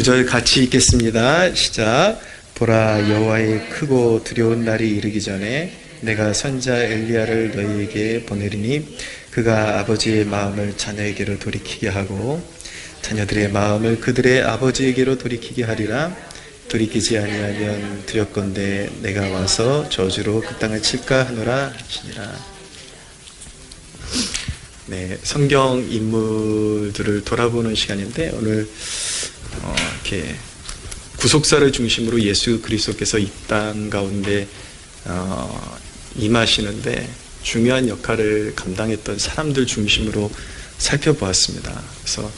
구절 같이 읽겠습니다. 시작. 보라 여호와의 크고 두려운 날이 이르기 전에 내가 선자 엘리야를 너희에게 보내리니 그가 아버지의 마음을 자녀에게로 돌이키게 하고 자녀들의 마음을 그들의 아버지에게로 돌이키게 하리라. 돌이키지 아니하면 두렵건대 내가 와서 저주로 그 땅을 칠까 하노라 하시니라. 네, 성경 인물들을 돌아보는 시간인데 오늘 어, 이렇게 구속사를 중심으로 예수 그리스도께서 이 땅 가운데 어, 임하시는데 중요한 역할을 감당했던 사람들 중심으로 살펴보았습니다. 그래서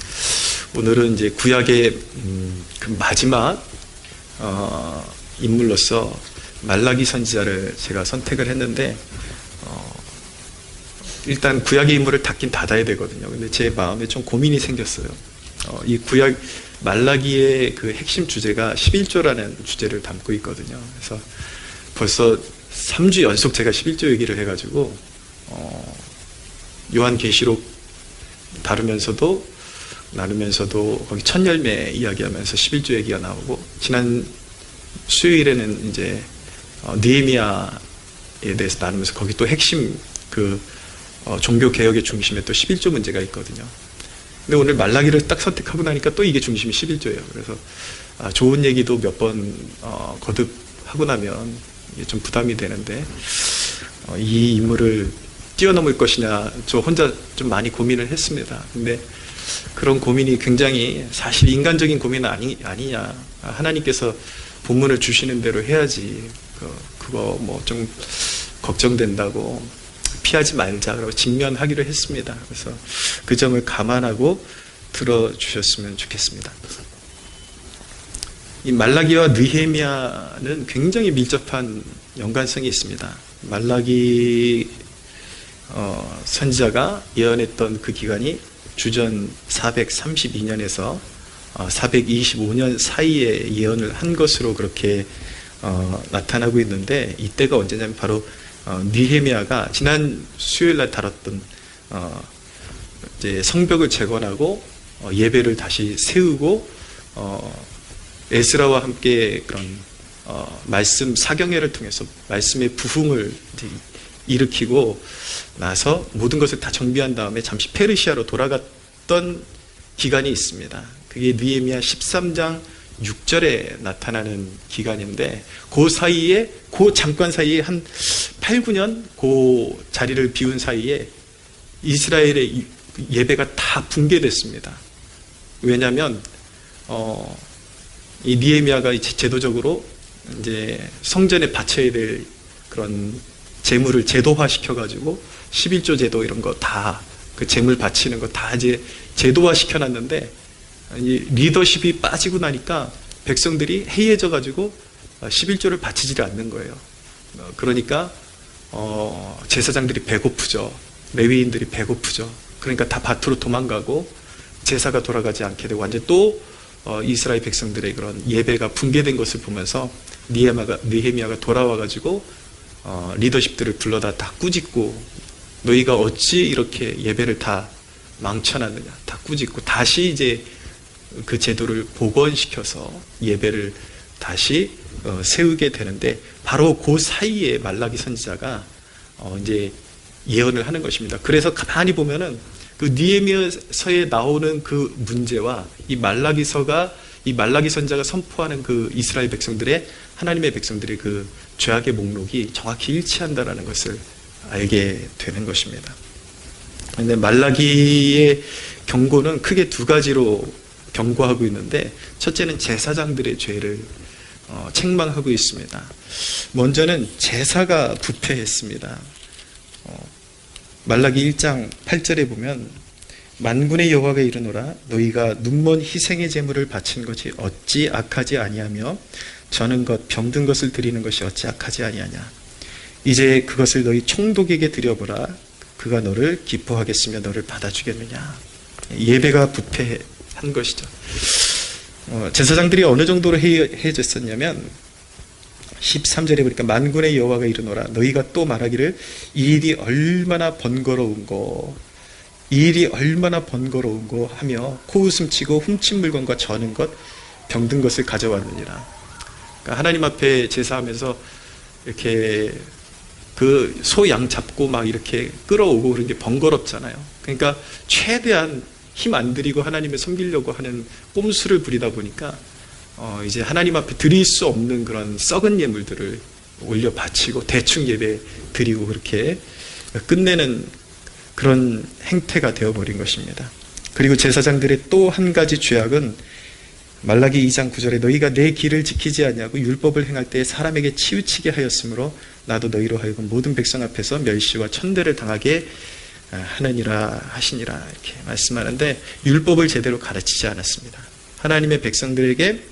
오늘은 이제 구약의 음, 그 마지막 어, 인물로서 말라기 선지자를 제가 선택을 했는데 어, 일단 구약의 인물을 닫긴 닫아야 되거든요. 근데 제 마음에 좀 고민이 생겼어요. 어, 이 구약 말라기의 그 핵심 주제가 11조라는 주제를 담고 있거든요. 그래서 벌써 3주 연속 제가 11조 얘기를 해가지고 어, 요한계시록 다루면서도 나누면서도 거기 첫 열매 이야기하면서 11조 얘기가 나오고 지난 수요일에는 이제 어, 느헤미야에 대해서 나누면서 거기 또 핵심 그 어, 종교 개혁의 중심에 또 11조 문제가 있거든요. 근데 오늘 말라기를 딱 선택하고 나니까 또 이게 중심이 11조예요. 그래서 아, 좋은 얘기도 몇번 어, 거듭하고 나면 이게 좀 부담이 되는데 어, 이 인물을 뛰어넘을 것이냐 저 혼자 좀 많이 고민을 했습니다. 근데 그런 고민이 굉장히 사실 인간적인 고민은 아니, 아니냐. 하나님께서 본문을 주시는 대로 해야지. 그, 그거 뭐 좀 걱정된다고 피하지 말자. 그러고 직면하기로 했습니다. 그래서 그 점을 감안하고 들어주셨으면 좋겠습니다. 이 말라기와 느헤미야는 굉장히 밀접한 연관성이 있습니다. 말라기 어, 선지자가 예언했던 그 기간이 주전 432년에서 425년 어, 사이에 예언을 한 것으로 그렇게 어, 나타나고 있는데 이때가 언제냐면 바로 어, 니헤미야가 지난 수요일 날 다뤘던 어, 이제 성벽을 재건하고 어, 예배를 다시 세우고 어, 에스라와 함께 그런 어, 말씀 사경회를 통해서 말씀의 부흥을 일으키고 나서 모든 것을 다 정비한 다음에 잠시 페르시아로 돌아갔던 기간이 있습니다. 그게 느헤미야 13장 6절에 나타나는 기간인데 그 사이에 그 잠깐 사이에 한 8, 9년 그 자리를 비운 사이에 이스라엘의 예배가 다 붕괴됐습니다. 왜냐하면 어, 이 니에미아가 제도적으로 이제 성전에 바쳐야 될 그런 재물을 제도화 시켜가지고 11조 제도 이런 거 다 그 재물 바치는 거 다 이제 제도화 시켜놨는데 리더십이 빠지고 나니까 백성들이 해이해져 가지고 11조를 바치지를 않는 거예요. 어, 그러니까 어, 제사장들이 배고프죠. 레위인들이 배고프죠. 그러니까 다 밭으로 도망가고 제사가 돌아가지 않게 되고 완전 또 어, 이스라엘 백성들의 그런 예배가 붕괴된 것을 보면서 니헤미야가, 니헤미야가 돌아와 가지고 어, 리더십들을 불러다 다 꾸짖고 너희가 어찌 이렇게 예배를 다 망쳐놨느냐 다 꾸짖고 다시 이제 그 제도를 복원시켜서 예배를 다시 어, 세우게 되는데 바로 그 사이에 말라기 선지자가 어, 이제 예언을 하는 것입니다. 그래서 가만히 보면은 그 니에미아서에 나오는 그 문제와 이 말라기서가 이 말라기 선자가 선포하는 그 이스라엘 백성들의 하나님의 백성들의 그 죄악의 목록이 정확히 일치한다라는 것을 알게 되는 것입니다. 근데 말라기의 경고는 크게 두 가지로 경고하고 있는데 첫째는 제사장들의 죄를 어, 책망하고 있습니다. 먼저는 제사가 부패했습니다. 어, 말라기 1장 8절에 보면 만군의 여호와가 이르노라 너희가 눈먼 희생의 제물을 바친 것이 어찌 악하지 아니하며 저는 것 병든 것을 드리는 것이 어찌 악하지 아니하냐 이제 그것을 너희 총독에게 드려보라 그가 너를 기뻐하겠으며 너를 받아주겠느냐 예배가 부패 한 것이죠 어, 제사장들이 어느 정도로 해해졌었냐면 13절에 보니까 만군의 여호와가 이르노라 너희가 또 말하기를 이 일이 얼마나 번거로운 거, 이 일이 얼마나 번거로운 거 하며 코웃음 치고 훔친 물건과 저는 것 병든 것을 가져왔느니라. 그러니까 하나님 앞에 제사하면서 이렇게 그 소 양 잡고 막 이렇게 끌어오고 그런 게 번거롭잖아요. 그러니까 최대한 힘 안 들이고 하나님을 섬기려고 하는 꼼수를 부리다 보니까 어 이제 하나님 앞에 드릴 수 없는 그런 썩은 예물들을 올려 바치고 대충 예배 드리고 그렇게 끝내는 그런 행태가 되어버린 것입니다. 그리고 제사장들의 또 한 가지 죄악은 말라기 2장 9절에 너희가 내 길을 지키지 아니하고 율법을 행할 때 사람에게 치우치게 하였으므로 나도 너희로 하여금 모든 백성 앞에서 멸시와 천대를 당하게 하느니라 하시니라 이렇게 말씀하는데 율법을 제대로 가르치지 않았습니다. 하나님의 백성들에게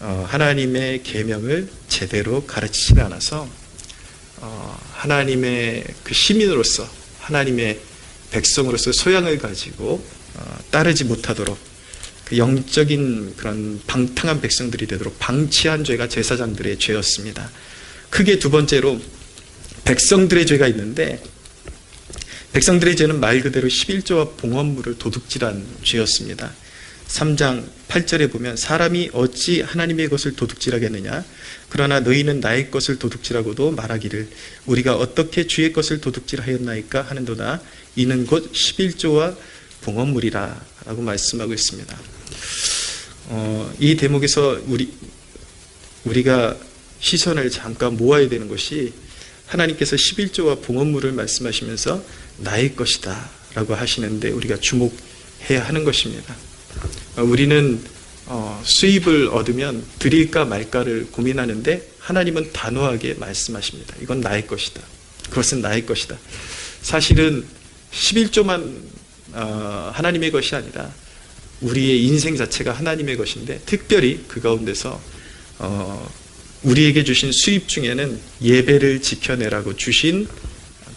어, 하나님의 계명을 제대로 가르치지 않아서 어, 하나님의 그 시민으로서 하나님의 백성으로서 소양을 가지고 어, 따르지 못하도록 그 영적인 그런 방탕한 백성들이 되도록 방치한 죄가 제사장들의 죄였습니다. 크게 두 번째로 백성들의 죄가 있는데 백성들의 죄는 말 그대로 11조와 봉헌물을 도둑질한 죄였습니다. 3장 8절에 보면 사람이 어찌 하나님의 것을 도둑질하겠느냐 그러나 너희는 나의 것을 도둑질하고도 말하기를 우리가 어떻게 주의 것을 도둑질하였나이까 하는도다 이는 곧 11조와 봉헌물이라 라고 말씀하고 있습니다. 어, 이 대목에서 우리 우리가 시선을 잠깐 모아야 되는 것이 하나님께서 11조와 봉헌물을 말씀하시면서 나의 것이다 라고 하시는데 우리가 주목해야 하는 것입니다. 어, 우리는 어, 수입을 얻으면 드릴까 말까를 고민하는데 하나님은 단호하게 말씀하십니다. 이건 나의 것이다. 그것은 나의 것이다. 사실은 11조만 어, 하나님의 것이 아니라 우리의 인생 자체가 하나님의 것인데 특별히 그 가운데서 어, 우리에게 주신 수입 중에는 예배를 지켜내라고 주신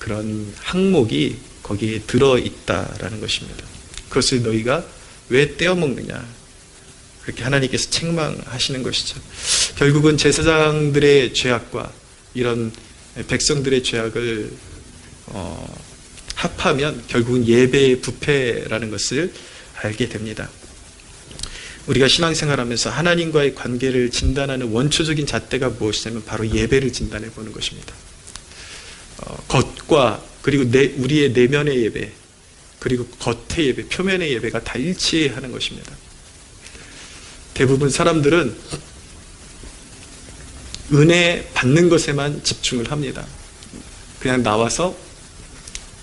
그런 항목이 거기에 들어 있다라는 것입니다. 그것을 너희가 왜 떼어 먹느냐? 그렇게 하나님께서 책망하시는 것이죠. 결국은 제사장들의 죄악과 이런 백성들의 죄악을 어, 합하면 결국은 예배의 부패라는 것을 알게 됩니다. 우리가 신앙생활하면서 하나님과의 관계를 진단하는 원초적인 잣대가 무엇이냐면 바로 예배를 진단해 보는 것입니다. 어, 겉과 그리고 내, 우리의 내면의 예배 그리고 겉의 예배, 표면의 예배가 다 일치하는 것입니다. 대부분 사람들은 은혜 받는 것에만 집중을 합니다. 그냥 나와서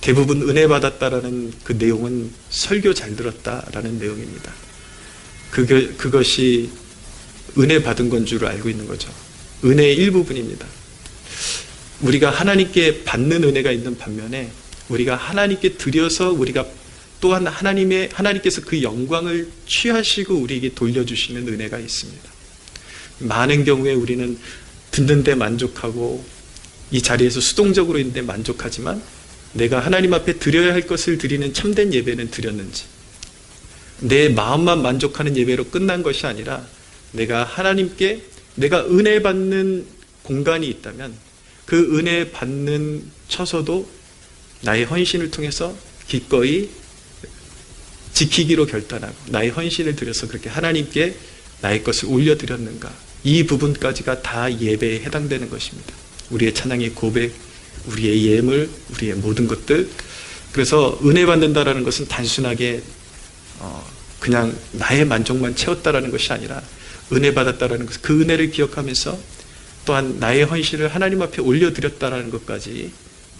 대부분 은혜 받았다라는 그 내용은 설교 잘 들었다라는 내용입니다. 그게, 그것이 은혜 받은 건 줄 알고 있는 거죠. 은혜의 일부분입니다. 우리가 하나님께 받는 은혜가 있는 반면에 우리가 하나님께 드려서 우리가 또한 하나님의 하나님께서 그 영광을 취하시고 우리에게 돌려주시는 은혜가 있습니다. 많은 경우에 우리는 듣는데 만족하고 이 자리에서 수동적으로 있는데 만족하지만 내가 하나님 앞에 드려야 할 것을 드리는 참된 예배는 드렸는지 내 마음만 만족하는 예배로 끝난 것이 아니라 내가 하나님께 내가 은혜 받는 공간이 있다면 그 은혜 받는 처소도 나의 헌신을 통해서 기꺼이 지키기로 결단하고 나의 헌신을 들여서 그렇게 하나님께 나의 것을 올려드렸는가 이 부분까지가 다 예배에 해당되는 것입니다. 우리의 찬양의 고백, 우리의 예물, 우리의 모든 것들. 그래서 은혜 받는다라는 것은 단순하게 어, 그냥 나의 만족만 채웠다라는 것이 아니라 은혜 받았다라는 것, 그 은혜를 기억하면서 또한 나의 헌신을 하나님 앞에 올려드렸다라는 것까지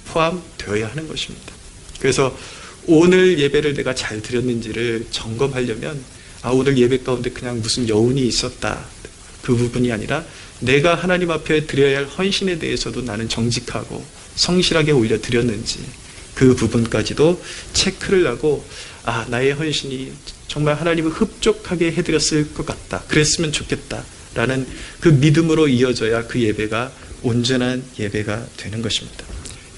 포함되어야 하는 것입니다. 그래서 오늘 예배를 내가 잘 드렸는지를 점검하려면 아 오늘 예배 가운데 그냥 무슨 여운이 있었다. 그 부분이 아니라 내가 하나님 앞에 드려야 할 헌신에 대해서도 나는 정직하고 성실하게 올려 드렸는지 그 부분까지도 체크를 하고 아 나의 헌신이 정말 하나님을 흡족하게 해드렸을 것 같다. 그랬으면 좋겠다 라는 그 믿음으로 이어져야 그 예배가 온전한 예배가 되는 것입니다.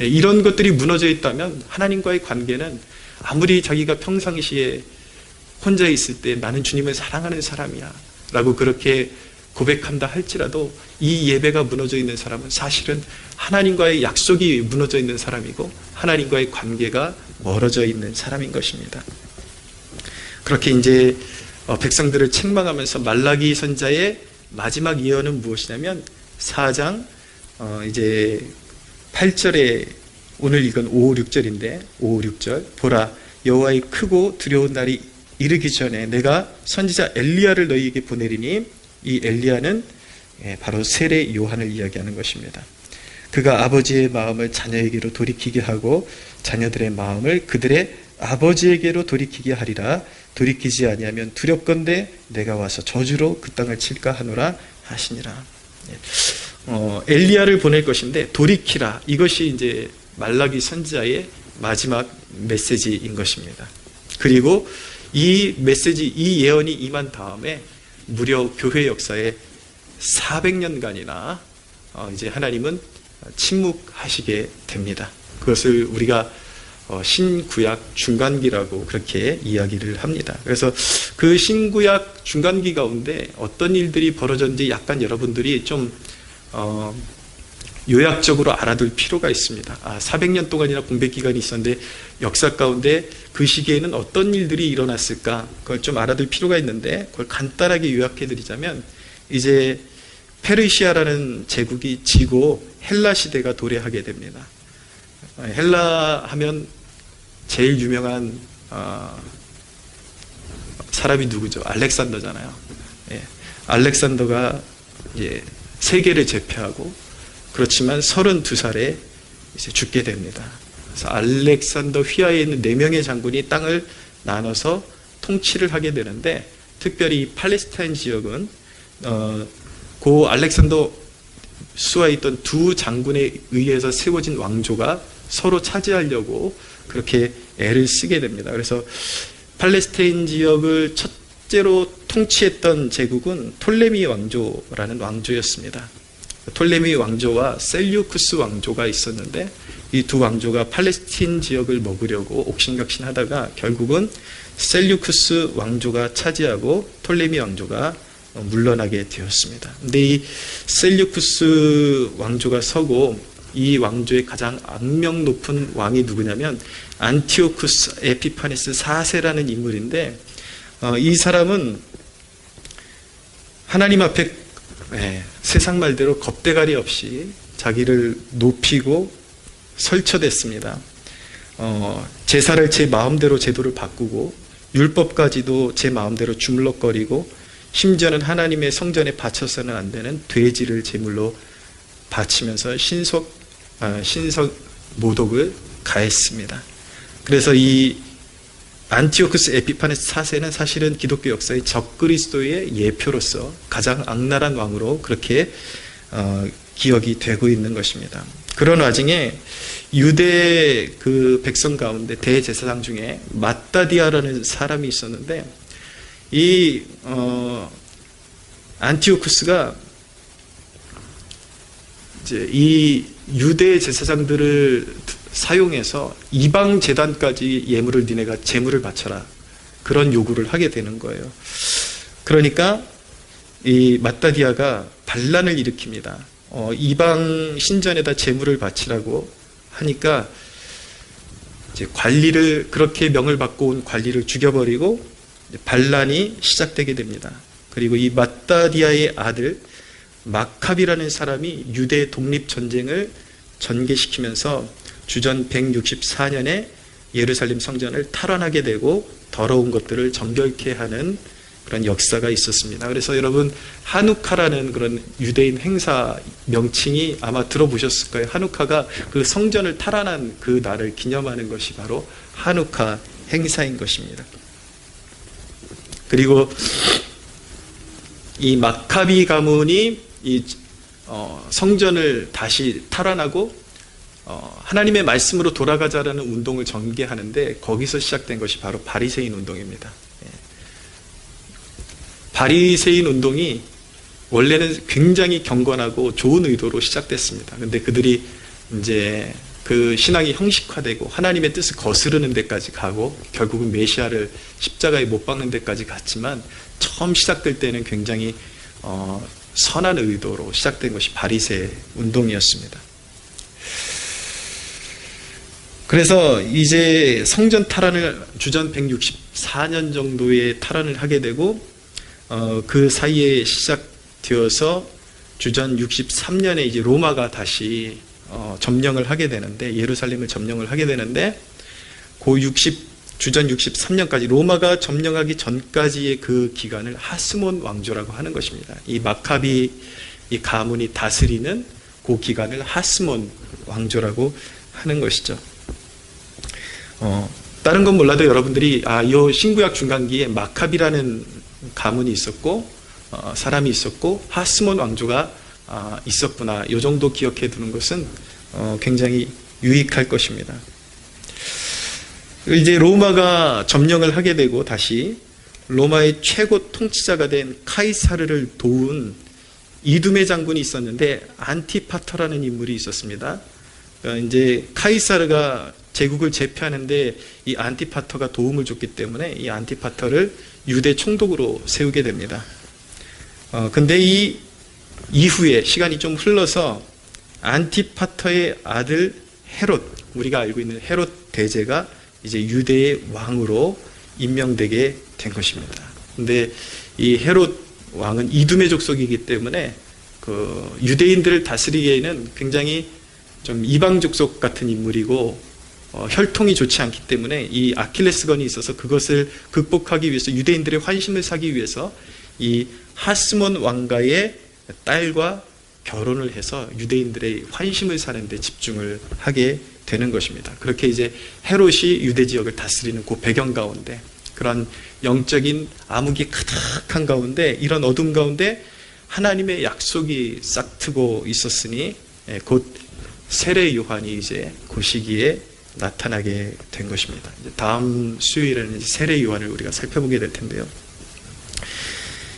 예, 이런 것들이 무너져 있다면 하나님과의 관계는 아무리 자기가 평상시에 혼자 있을 때 나는 주님을 사랑하는 사람이야 라고 그렇게 고백한다 할지라도 이 예배가 무너져 있는 사람은 사실은 하나님과의 약속이 무너져 있는 사람이고 하나님과의 관계가 멀어져 있는 사람인 것입니다. 그렇게 이제 어, 백성들을 책망하면서 말라기 선자의 마지막 예언은 무엇이냐면 4장 어, 이제 8절에 오늘 읽은 5, 6절인데 5, 6절 보라 여호와의 크고 두려운 날이 이르기 전에 내가 선지자 엘리야를 너희에게 보내리니 이 엘리야는 예, 바로 세례 요한을 이야기하는 것입니다. 그가 아버지의 마음을 자녀에게로 돌이키게 하고 자녀들의 마음을 그들의 아버지에게로 돌이키게 하리라 돌이키지 아니하면 두렵건대 내가 와서 저주로 그 땅을 칠까 하노라 하시니라. 예. 어, 엘리야를 보낼 것인데 돌이키라 이것이 이제 말라기 선지자의 마지막 메시지인 것입니다. 그리고 이 메시지 이 예언이 임한 다음에 무려 교회 역사에 400년간이나 어, 이제 하나님은 침묵하시게 됩니다. 그것을 우리가 어, 신구약 중간기라고 그렇게 이야기를 합니다. 그래서 그 신구약 중간기 가운데 어떤 일들이 벌어졌는지 약간 여러분들이 좀 어, 요약적으로 알아둘 필요가 있습니다. 아, 400년 동안이나 공백 기간이 있었는데 역사 가운데 그 시기에는 어떤 일들이 일어났을까? 그걸 좀 알아둘 필요가 있는데 그걸 간단하게 요약해 드리자면 이제 페르시아라는 제국이 지고 헬라 시대가 도래하게 됩니다. 어, 헬라 하면 제일 유명한 어, 사람이 누구죠? 알렉산더잖아요. 예. 알렉산더가 이제 세계를 제패하고 그렇지만 32살에 이제 죽게 됩니다. 그래서 알렉산더 휘하에 있는 네 명의 장군이 땅을 나눠서 통치를 하게 되는데 특별히 이 팔레스타인 지역은 어, 고 알렉산더 수하에 있던 두 장군에 의해서 세워진 왕조가 서로 차지하려고 그렇게 애를 쓰게 됩니다. 그래서 팔레스타인 지역을 첫째로 통치했던 제국은 톨레미 왕조라는 왕조였습니다. 톨레미 왕조와 셀류쿠스 왕조가 있었는데 이 두 왕조가 팔레스틴 지역을 먹으려고 옥신각신 하다가 결국은 셀류쿠스 왕조가 차지하고 톨레미 왕조가 물러나게 되었습니다. 근데 이 셀류쿠스 왕조가 서고 이 왕조의 가장 악명 높은 왕이 누구냐면 안티오쿠스 에피파네스 4세라는 인물인데 어, 이 사람은 하나님 앞에 예, 세상 말대로 겁대가리 없이 자기를 높이고 설쳐댔습니다. 어, 제사를 제 마음대로 제도를 바꾸고 율법까지도 제 마음대로 주물럭거리고 심지어는 하나님의 성전에 바쳐서는 안 되는 돼지를 제물로 바치면서 신속 아, 신석 모독을 가했습니다. 그래서 이 안티오크스 에피파네스 4세는 사실은 기독교 역사의 적그리스도의 예표로서 가장 악랄한 왕으로 그렇게 어, 기억이 되고 있는 것입니다. 그런 와중에 유대 그 백성 가운데 대제사장 중에 마따디아라는 사람이 있었는데 이 어, 안티오쿠스가 이제 이 유대 제사장들을 사용해서 이방 재단까지 예물을 니네가 제물을 바쳐라 그런 요구를 하게 되는 거예요. 그러니까 이 마따디아가 반란을 일으킵니다. 어, 이방 신전에다 제물을 바치라고 하니까 이제 관리를 그렇게 명을 받고 온 관리를 죽여버리고 반란이 시작되게 됩니다. 그리고 이 마따디아의 아들 마캅이라는 사람이 유대 독립 전쟁을 전개시키면서 주전 164년에 예루살렘 성전을 탈환하게 되고 더러운 것들을 정결케 하는 그런 역사가 있었습니다. 그래서 여러분 하누카라는 그런 유대인 행사 명칭이 아마 들어보셨을 거예요. 하누카가 그 성전을 탈환한 그 날을 기념하는 것이 바로 하누카 행사인 것입니다. 그리고 이 마카비 가문이 이 어, 성전을 다시 탈환하고 어, 하나님의 말씀으로 돌아가자라는 운동을 전개하는데 거기서 시작된 것이 바로 바리새인 운동입니다. 예. 바리새인 운동이 원래는 굉장히 경건하고 좋은 의도로 시작됐습니다. 근데 그들이 이제 그 신앙이 형식화되고 하나님의 뜻을 거스르는 데까지 가고 결국은 메시아를 십자가에 못 박는 데까지 갔지만 처음 시작될 때는 굉장히 어, 선한 의도로 시작된 것이 바리새 운동이었습니다. 그래서 이제 성전 탈환을 주전 164년 정도의 탈환을 하게 되고 어, 그 사이에 시작되어서 주전 63년에 이제 로마가 다시 어, 점령을 하게 되는데 예루살렘을 점령을 하게 되는데 고 60, 주전 63년까지 로마가 점령하기 전까지의 그 기간을 하스몬 왕조라고 하는 것입니다. 이 마카비 이 가문이 다스리는 그 기간을 하스몬 왕조라고 하는 것이죠. 어, 다른 건 몰라도 여러분들이 아, 이 신구약 중간기에 마카비라는 가문이 있었고 어, 사람이 있었고 하스몬 왕조가 아, 있었구나. 이 정도 기억해 두는 것은 어, 굉장히 유익할 것입니다. 이제 로마가 점령을 하게 되고 다시 로마의 최고 통치자가 된 카이사르를 도운 이두메 장군이 있었는데 안티파터라는 인물이 있었습니다. 어, 이제 카이사르가 제국을 제패하는데 이 안티파터가 도움을 줬기 때문에 이 안티파터를 유대 총독으로 세우게 됩니다. 어, 근데 이 이후에 시간이 좀 흘러서 안티파터의 아들 헤롯, 우리가 알고 있는 헤롯 대제가 이제 유대의 왕으로 임명되게 된 것입니다. 근데 이 헤롯 왕은 이두메 족속이기 때문에 그 유대인들을 다스리기에는 굉장히 좀 이방 족속 같은 인물이고 어, 혈통이 좋지 않기 때문에 이 아킬레스건이 있어서 그것을 극복하기 위해서 유대인들의 환심을 사기 위해서 이 하스몬 왕가의 딸과 결혼을 해서 유대인들의 환심을 사는데 집중을 하게 되는 것입니다. 그렇게 이제 헤롯이 유대 지역을 다스리는 그 배경 가운데 그런 영적인 암흑이 가득한 가운데 이런 어둠 가운데 하나님의 약속이 싹트고 있었으니 예, 곧 세례 요한이 이제 그 시기에 나타나게 된 것입니다. 다음 수요일에는 세례 요한을 우리가 살펴보게 될 텐데요.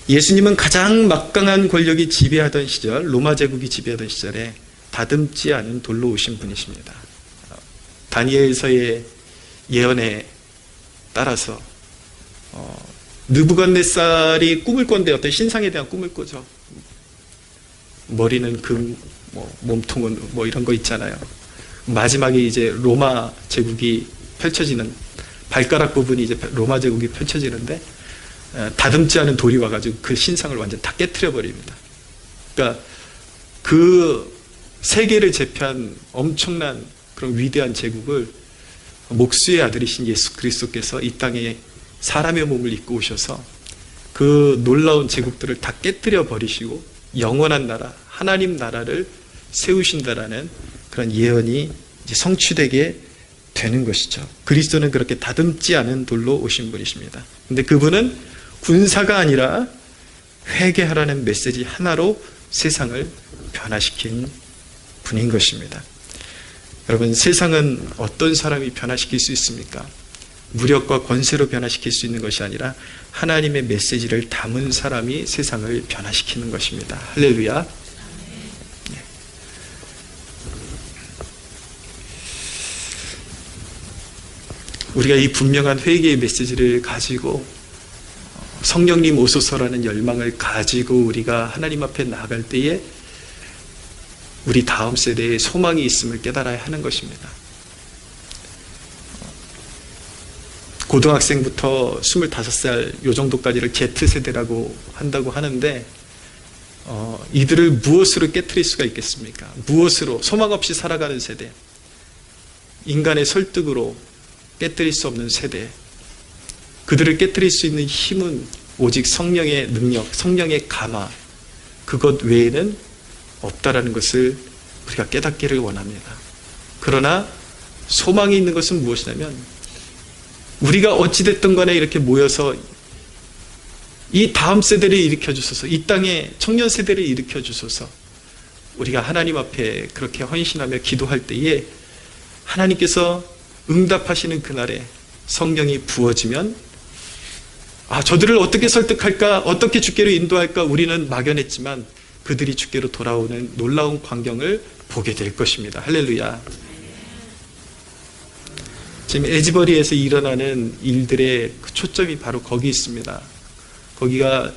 예수님은 가장 막강한 권력이 지배하던 시절, 로마 제국이 지배하던 시절에 다듬지 않은 돌로 오신 분이십니다. 다니엘서의 예언에 따라서 어, 느부갓네살이 꿈을 꿨는데 어떤 신상에 대한 꿈을 꾸죠. 머리는 금, 뭐, 몸통은 뭐 이런 거 있잖아요. 마지막에 이제 로마 제국이 펼쳐지는 발가락 부분이 이제 로마 제국이 펼쳐지는데 에, 다듬지 않은 돌이 와가지고 그 신상을 완전 다 깨뜨려 버립니다. 그러니까 그 세계를 제패한 엄청난 그런 위대한 제국을 목수의 아들이신 예수 그리스도께서 이 땅에 사람의 몸을 입고 오셔서 그 놀라운 제국들을 다 깨뜨려 버리시고 영원한 나라, 하나님 나라를 세우신다라는 그런 예언이 성취되게 되는 것이죠. 그리스도는 그렇게 다듬지 않은 돌로 오신 분이십니다. 근데 그분은 군사가 아니라 회개하라는 메시지 하나로 세상을 변화시킨 분인 것입니다. 여러분, 세상은 어떤 사람이 변화시킬 수 있습니까? 무력과 권세로 변화시킬 수 있는 것이 아니라 하나님의 메시지를 담은 사람이 세상을 변화시키는 것입니다. 할렐루야. 네. 우리가 이 분명한 회개의 메시지를 가지고 성령님 오소서라는 열망을 가지고 우리가 하나님 앞에 나아갈 때에 우리 다음 세대에 소망이 있음을 깨달아야 하는 것입니다. 고등학생부터 25살 요 정도까지를 Z세대라고 한다고 하는데 어, 이들을 무엇으로 깨뜨릴 수가 있겠습니까? 무엇으로 소망 없이 살아가는 세대 인간의 설득으로 깨뜨릴 수 없는 세대 그들을 깨뜨릴 수 있는 힘은 오직 성령의 능력, 성령의 감화 그것 외에는 없다라는 것을 우리가 깨닫기를 원합니다. 그러나 소망이 있는 것은 무엇이냐면 우리가 어찌됐든 간에 이렇게 모여서 이 다음 세대를 일으켜 주소서, 이 땅에 청년 세대를 일으켜 주소서, 우리가 하나님 앞에 그렇게 헌신하며 기도할 때에 하나님께서 응답하시는 그날에 성령이 부어지면 아, 저들을 어떻게 설득할까, 어떻게 주께로 인도할까 우리는 막연했지만 그들이 주께로 돌아오는 놀라운 광경을 보게 될 것입니다. 할렐루야. 지금 에지버리에서 일어나는 일들의 그 초점이 바로 거기 있습니다. 거기가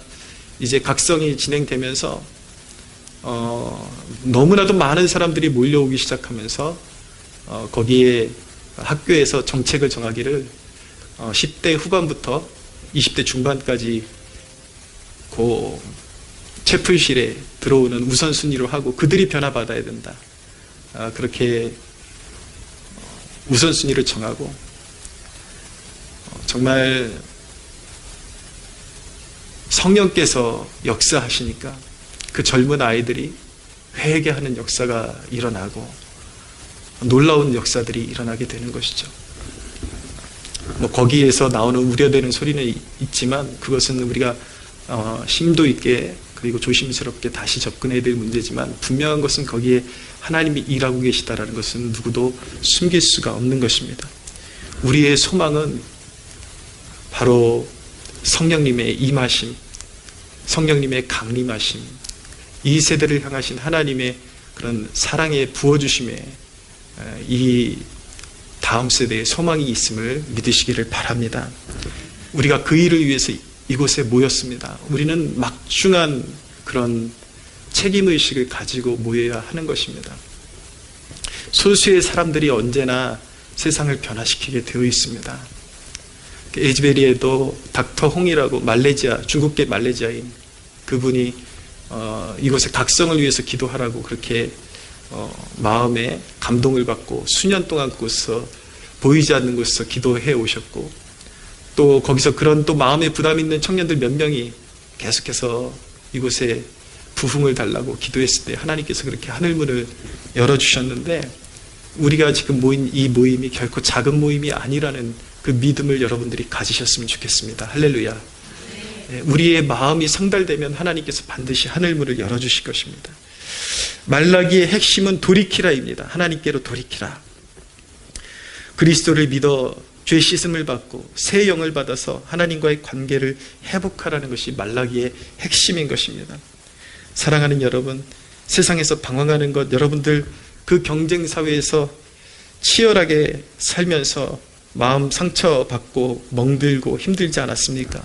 이제 각성이 진행되면서 어, 너무나도 많은 사람들이 몰려오기 시작하면서 어, 거기에 학교에서 정책을 정하기를 어, 10대 후반부터 20대 중반까지 고 채플실에 들어오는 우선순위로 하고 그들이 변화받아야 된다. 아, 그렇게 우선순위를 정하고 어, 정말 성령께서 역사하시니까 그 젊은 아이들이 회개하는 역사가 일어나고 놀라운 역사들이 일어나게 되는 것이죠. 뭐 거기에서 나오는 우려되는 소리는 이- 있지만 그것은 우리가 어, 심도 있게 그리고 조심스럽게 다시 접근해야 될 문제지만 분명한 것은 거기에 하나님이 일하고 계시다라는 것은 누구도 숨길 수가 없는 것입니다. 우리의 소망은 바로 성령님의 임하심, 성령님의 강림하심, 이 세대를 향하신 하나님의 그런 사랑의 부어주심에 에, 이 다음 세대의 소망이 있음을 믿으시기를 바랍니다. 우리가 그 일을 위해서 이곳에 모였습니다. 우리는 막중한 그런 책임의식을 가지고 모여야 하는 것입니다. 소수의 사람들이 언제나 세상을 변화시키게 되어 있습니다. 에즈베리에도 닥터 홍이라고 말레이시아, 중국계 말레이시아인 그분이 어, 이곳의 각성을 위해서 기도하라고 그렇게 어, 마음에 감동을 받고 수년 동안 그곳에서 보이지 않는 곳에서 기도해 오셨고 또 거기서 그런 또 마음에 부담 있는 청년들 몇 명이 계속해서 이곳에 부흥을 달라고 기도했을 때 하나님께서 그렇게 하늘문을 열어주셨는데 우리가 지금 모인 이 모임이 결코 작은 모임이 아니라는 그 믿음을 여러분들이 가지셨으면 좋겠습니다. 할렐루야. 예, 우리의 마음이 상달되면 하나님께서 반드시 하늘문을 열어주실 것입니다. 말라기의 핵심은 돌이키라입니다. 하나님께로 돌이키라. 그리스도를 믿어 죄 씻음을 받고 새 영을 받아서 하나님과의 관계를 회복하라는 것이 말라기의 핵심인 것입니다. 사랑하는 여러분, 세상에서 방황하는 것 여러분들 그 경쟁 사회에서 치열하게 살면서 마음 상처받고 멍들고 힘들지 않았습니까?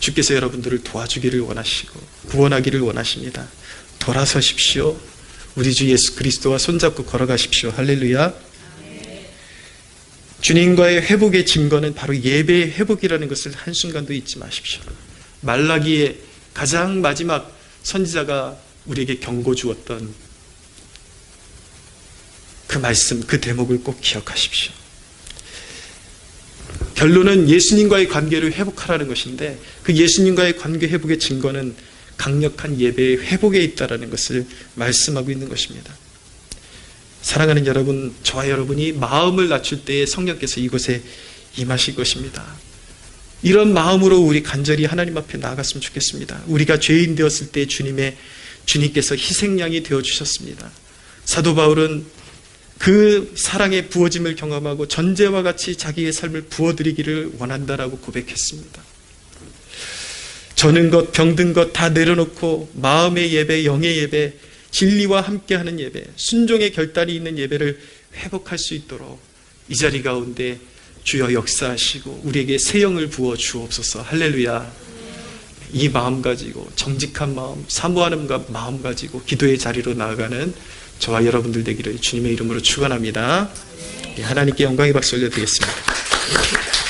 주께서 여러분들을 도와주기를 원하시고 구원하기를 원하십니다. 돌아서십시오. 우리 주 예수 그리스도와 손잡고 걸어가십시오. 할렐루야. 주님과의 회복의 증거는 바로 예배의 회복이라는 것을 한순간도 잊지 마십시오. 말라기의 가장 마지막 선지자가 우리에게 경고 주었던 그 말씀, 그 대목을 꼭 기억하십시오. 결론은 예수님과의 관계를 회복하라는 것인데 그 예수님과의 관계 회복의 증거는 강력한 예배의 회복에 있다라는 것을 말씀하고 있는 것입니다. 사랑하는 여러분, 저와 여러분이 마음을 낮출 때에 성령께서 이곳에 임하실 것입니다. 이런 마음으로 우리 간절히 하나님 앞에 나아갔으면 좋겠습니다. 우리가 죄인 되었을 때 주님의 주님께서 희생양이 되어 주셨습니다. 사도 바울은 그 사랑의 부어짐을 경험하고 전제와 같이 자기의 삶을 부어드리기를 원한다라고 고백했습니다. 저는 것, 병든 것 다 내려놓고 마음의 예배, 영의 예배, 진리와 함께하는 예배, 순종의 결단이 있는 예배를 회복할 수 있도록 이 자리 가운데 주여 역사하시고 우리에게 새 영을 부어 주옵소서. 할렐루야. 이 마음 가지고 정직한 마음, 사모하는 마음 가지고 기도의 자리로 나아가는 저와 여러분들 되기를 주님의 이름으로 축원합니다. 예, 하나님께 영광의 박수 올려드리겠습니다.